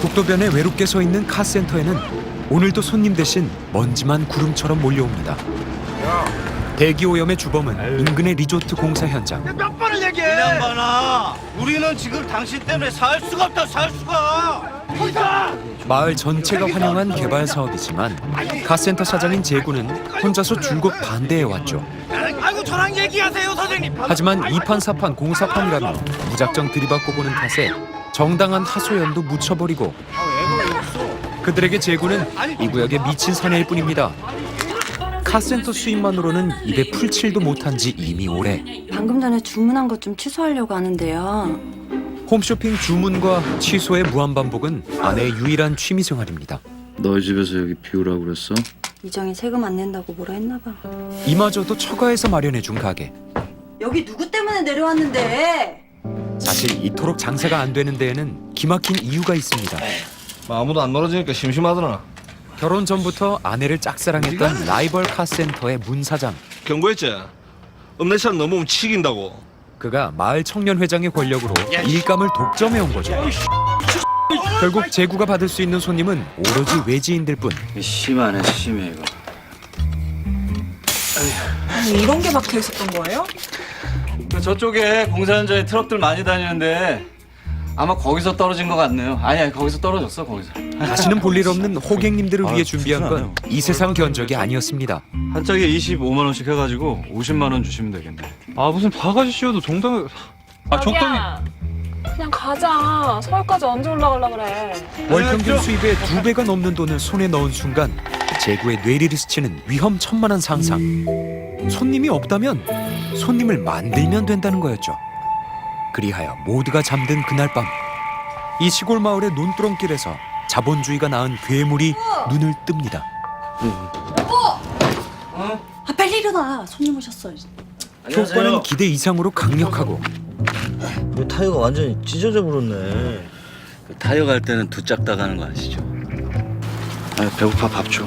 국도변에 외롭게 서 있는 카센터에는 오늘도 손님 대신 먼지만 구름처럼 몰려옵니다. 대기 오염의 주범은 인근의 리조트 공사 현장. 몇 번을 얘기해? 양반아, 우리는 지금 당신 때문에 살 수가 없다, 살 수가. 마을 전체가 환영한 개발 사업이지만 카센터 사장인 제구는 혼자서 줄곧 반대해 왔죠. 아이고 저랑 얘기하세요, 선생님. 하지만 이판사판 공사판이라며 무작정 들이받고 보는 탓에 정당한 하소연도 묻혀버리고 그들에게 제구는 이 구역의 미친 사내일 뿐입니다. 카센터 수입만으로는 입에 풀칠도 못한 지 이미 오래 방금 전에 주문한 것 좀 취소하려고 하는데요. 홈쇼핑 주문과 취소의 무한 반복은 아내의 유일한 취미 생활입니다. 너희 집에서 여기 비우라고 그랬어? 이정이 세금 안 낸다고 뭐라 했나 봐. 이마저도 처가에서 마련해 준 가게 여기 누구 때문에 내려왔는데? 사실 이토록 장사가 안 되는 데에는 기막힌 이유가 있습니다. 아무도 안 놀아주니까 심심하더라. 결혼 전부터 아내를 짝사랑했던 라이벌 카센터의 문 사장. 경고했지? 읍내처럼 넘으면 치긴다고. 그가 마을 청년 회장의 권력으로 일감을 독점해 온 거죠. 결국 제구가 받을 수 있는 손님은 오로지 외지인들 뿐. 심하네 심해 이거 아니 이런 게 박혀 있었던 거예요? 그 저쪽에 공사 현장에 트럭들 많이 다니는데 아마 거기서 떨어진 것 같네요 아니 아니 거기서 떨어졌어 거기서 다시는 볼 일 없는 호객님들을 위해 아, 준비한 건 이 세상 견적이 아니었습니다. 한 짝에 25만 원씩 해가지고 50만 원 주시면 되겠네 아 무슨 바가지 씌워도 정당해 아 적당히 자기야, 그냥 가자. 서울까지 언제 올라가려 그래? 월 평균 수입의 두 배가 넘는 돈을 손에 넣은 순간 제구의 뇌리를 스치는 위험 천만한 상상. 손님이 없다면 손님을 만들면 된다는 거였죠. 그리하여 모두가 잠든 그날 밤, 이 시골 마을의 논두렁길에서 자본주의가 낳은 괴물이 눈을 뜹니다. 아 빨리 일어나. 손님 오셨어. 효과는 기대 이상으로 강력하고 이 타이어가 완전히 찢어져 버렸네. 그 타이어 갈 때는 두짝 따가는 거 아시죠? 아 배고파 밥 줘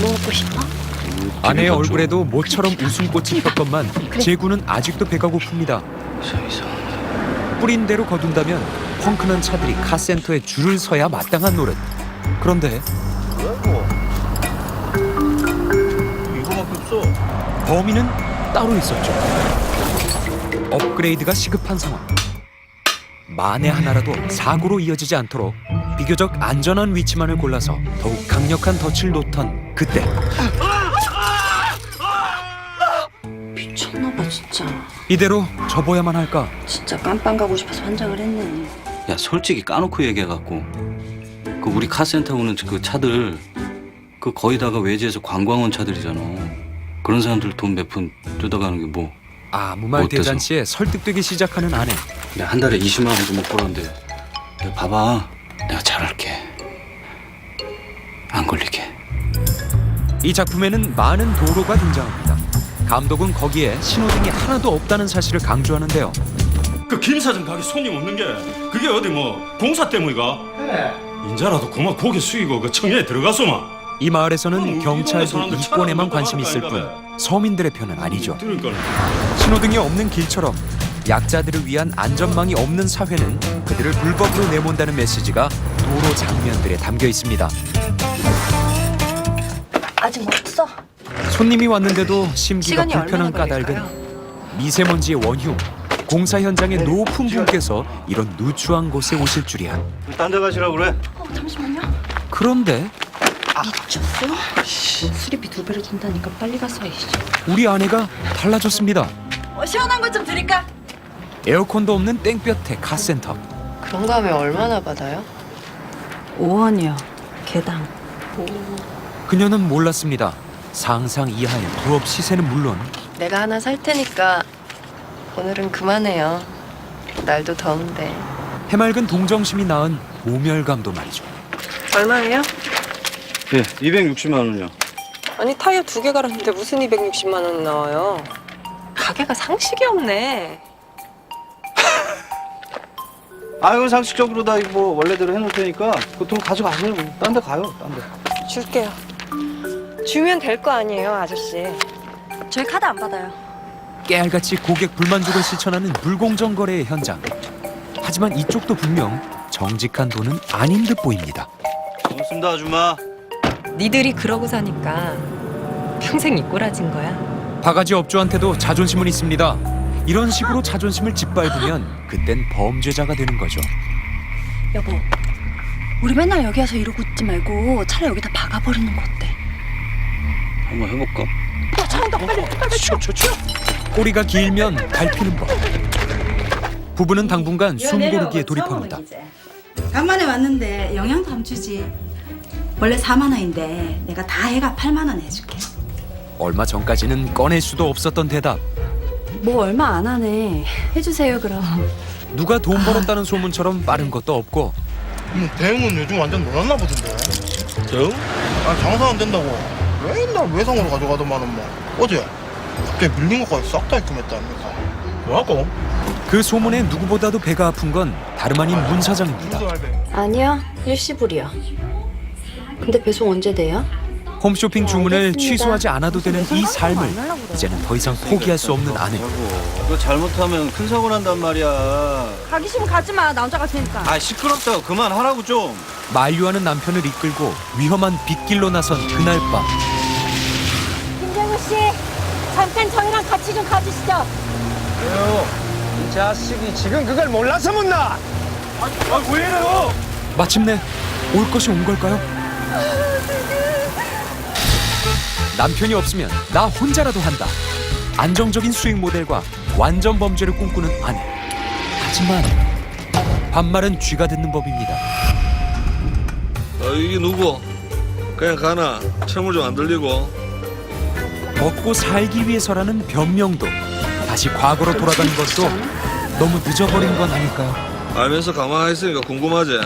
뭐 먹고 싶어? 아내의 얼굴에도 모처럼 웃음꽃이 폈건만 제구는 아직도 배가 고픕니다. 뿌린 대로 거둔다면 펑크난 차들이 카센터에 줄을 서야 마땅한 노릇. 그런데 이거밖에 없어. 범인은 따로 있었죠. 업그레이드가 시급한 상황. 만에 하나라도 사고로 이어지지 않도록 비교적 안전한 위치만을 골라서 더욱 강력한 덫을 놓던 그때 진짜. 이대로 접어야만 할까? 진짜 깜빵 가고 싶어서 환장을 했네. 야 솔직히 까놓고 얘기해갖고 그 우리 카센터 오는 그 차들 그 거의 다가 외지에서 관광 온 차들이잖아 그런 사람들 돈 몇 푼 뜯어가는 게 뭐 아무 말 어때서? 대잔치에 설득되기 시작하는 아내. 내가 한 달에 20만 원도 못 벌었는데 내가 봐봐 내가 잘할게 안 걸리게 이 작품에는 많은 도로가 등장합니다. 감독은 거기에 신호등이 하나도 없다는 사실을 강조하는데요. 그 김 사장 가게 손님 없는 게 그게 어디 뭐 공사 때문이가? 인자라도 그만 고개 숙이고 그 청에 들어가소마. 이 마을에서는 경찰도 이권에만 차라리 관심이 있을 뭐뿐 서민들의 편은 아니죠. 거는. 신호등이 없는 길처럼 약자들을 위한 안전망이 없는 사회는 그들을 불법으로 내몬다는 메시지가 도로 장면들에 담겨 있습니다. 손님이 왔는데도 심기가 시간이 불편한 얼마나? 까닭은 미세먼지의 원흉 공사 현장의 높은 분께서 이런 누추한 곳에 오실 줄이야. 딴 데 가시라고 그래. 어 잠시만요. 그런데 미쳤어? 수리비 두 배로 준다니까 빨리 가서 해. 우리 아내가 달라졌습니다. 어, 시원한 거좀 드릴까? 에어컨도 없는 땡볕의 카센터. 그런 거 하면 얼마나 받아요? 5원이요. 개당. 그녀는 몰랐습니다. 상상 이하의 부업 시세는 물론 내가 하나 살 테니까 오늘은 그만해요. 날도 더운데. 해맑은 동정심이 낳은 모멸감도 말이죠. 얼마예요? 예 260만 원이요 아니 타이어 두 개 갈았는데 무슨 260만 원 나와요? 가게가 상식이 없네. 아이고 상식적으로 다 이거 뭐 원래대로 해놓을 테니까 그돈 가져가세요. 딴 데 가요. 딴 데. 줄게요. 주면 될 거 아니에요, 아저씨. 저희 카드 안 받아요. 깨알같이 고객 불만족을 실천하는 불공정 거래의 현장. 하지만 이쪽도 분명 정직한 돈은 아닌 듯 보입니다. 고맙습니다 아줌마. 니들이 그러고 사니까 평생 이꼬라진 거야. 바가지 업주한테도 자존심은 있습니다. 이런 식으로 자존심을 짓밟으면 그땐 범죄자가 되는 거죠. 여보, 우리 맨날 여기 와서 이러고 있지 말고 차라리 여기다 박아버리는 거 어때? 한번 해볼까? 꼬리가 길면 밟히는 법. 부부는 당분간 숨 고르기에 돌입합니다. 간만에 왔는데 영양도 한번 주지. 원래 4만 원인데 내가 다 해가 8만 원 해줄게. 얼마 전까지는 꺼낼 수도 없었던 대답. 뭐 얼마 안 하네. 해주세요 그럼. 누가 돈 벌었다는 소문처럼 빠른 것도 없고 대응은 요즘 완전 놀았나 보던데. 대응? 아니 장사 안 된다고 맨날 외상으로 가져가더만은 뭐 어제 갑자기 밀린 것까지 싹 다 입금했다니까. 뭐하고? 그 소문에 누구보다도 배가 아픈 건 다름 아닌 문 사장입니다. 아니요, 일시불이요. 근데 배송 언제 돼요? 홈쇼핑 주문을 알겠습니다. 취소하지 않아도 되는 이 삶을 이제는 더 이상 포기할 수 없는 아내. 이거 잘못하면 큰 사고 난단 말이야. 가기 싫으면 가지 마. 나 혼자 갔으니까. 아 시끄럽다고 그만하라고 좀. 만류하는 남편을 이끌고 위험한 빗길로 나선 그날 밤 잠깐 저희랑 같이 좀 가주시죠. 이 자식이 지금 그걸 몰라서 묻나? 아왜 이래요? 마침내 올 것이 온 걸까요? 남편이 없으면 나 혼자라도 한다. 안정적인 수익 모델과 완전 범죄를 꿈꾸는 아내. 하지만 반말은 쥐가 듣는 법입니다. 어, 이게 누구? 그냥 가나 채무 좀안 들리고 먹고 살기 위해서라는 변명도 다시 과거로 돌아가는 것도 너무 늦어버린 건 아닐까요? 알면서 가만히 있으니까 궁금하지?